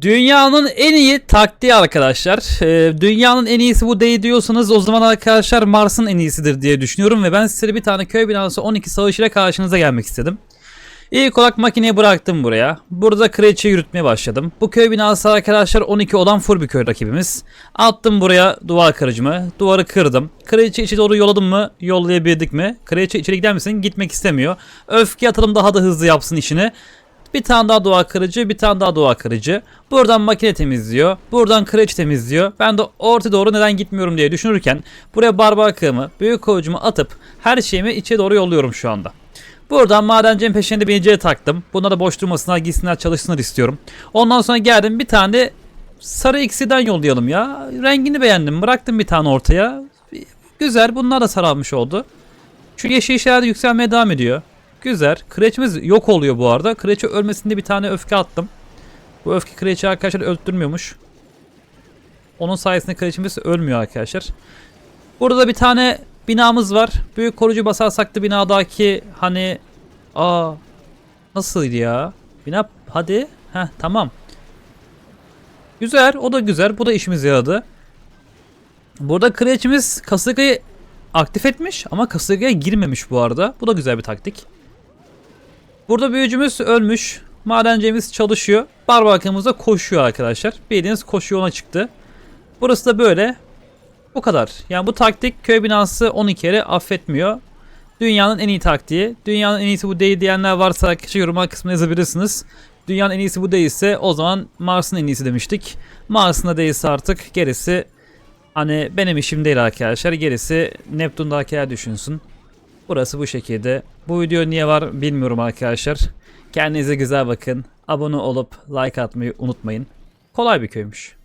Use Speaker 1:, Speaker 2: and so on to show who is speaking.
Speaker 1: Dünyanın en iyi taktiği arkadaşlar. Ee, dünyanın en iyisi bu değil diyorsanız o zaman arkadaşlar Mars'ın en iyisidir diye düşünüyorum. Ve ben size bir tane köy binası 12 savaşıyla karşınıza gelmek istedim. İlk olarak makineyi bıraktım buraya. Burada kraliçe yürütmeye başladım. Bu köy binası arkadaşlar 12 olan full bir köy rakibimiz. Attım buraya duvar kırıcımı. Duvarı kırdım. Kraliçe içi doğru yolladım mı? Yollayabildik mi? Kraliçe içeri gider misin? Gitmek istemiyor. Öfke atalım daha da hızlı yapsın işini. Bir tane daha duvar kırıcı, bir tane daha duvar kırıcı. Buradan makine temizliyor. Buradan kraliçe temizliyor. Ben de orta doğru neden gitmiyorum diye düşünürken buraya barbar büyük kovucumu atıp her şeyimi içe doğru yolluyorum şu anda. Buradan madencinin peşinde biniciye taktım. Bunlar da boş durmasınlar, gitsinler, çalışsınlar istiyorum. Ondan sonra geldim bir tane de sarı X'den yollayalım ya. Rengini beğendim. Bıraktım bir tane ortaya. Güzel. Bunlar da sararmış oldu. Şu yeşil işaret yükselmeye devam ediyor. Güzel. Kreçimiz yok oluyor bu arada. Kreçe ölmesinde bir tane öfke attım. Bu öfke kreçi arkadaşlar öldürmüyormuş. Onun sayesinde kreçimiz ölmüyor arkadaşlar. Burada bir tane binamız var. Büyük korucu basarsak da binadaki hani aa nasıldı ya? Bina hadi. Heh tamam. Güzel. O da güzel. Bu da işimize yaradı. Burada kreçimiz kasırgayı aktif etmiş ama kasırgaya girmemiş bu arada. Bu da güzel bir taktik. Burada büyücümüz ölmüş. Madencimiz çalışıyor. Barbarkımız da koşuyor arkadaşlar. Bildiğiniz koşu yoluna çıktı. Burası da böyle. Bu kadar. Yani bu taktik köy binası 12 kere affetmiyor. Dünyanın en iyi taktiği. Dünyanın en iyisi bu değil diyenler varsa arkadaşlar yorumlar kısmına yazabilirsiniz. Dünyanın en iyisi bu değilse o zaman Mars'ın en iyisi demiştik. Mars'ın da değilse artık gerisi hani benim işim değil arkadaşlar. Gerisi Neptün'dakiler düşünsün. Burası bu şekilde. Bu video niye var bilmiyorum arkadaşlar. Kendinize güzel bakın. Abone olup like atmayı unutmayın. Kolay bir köymüş.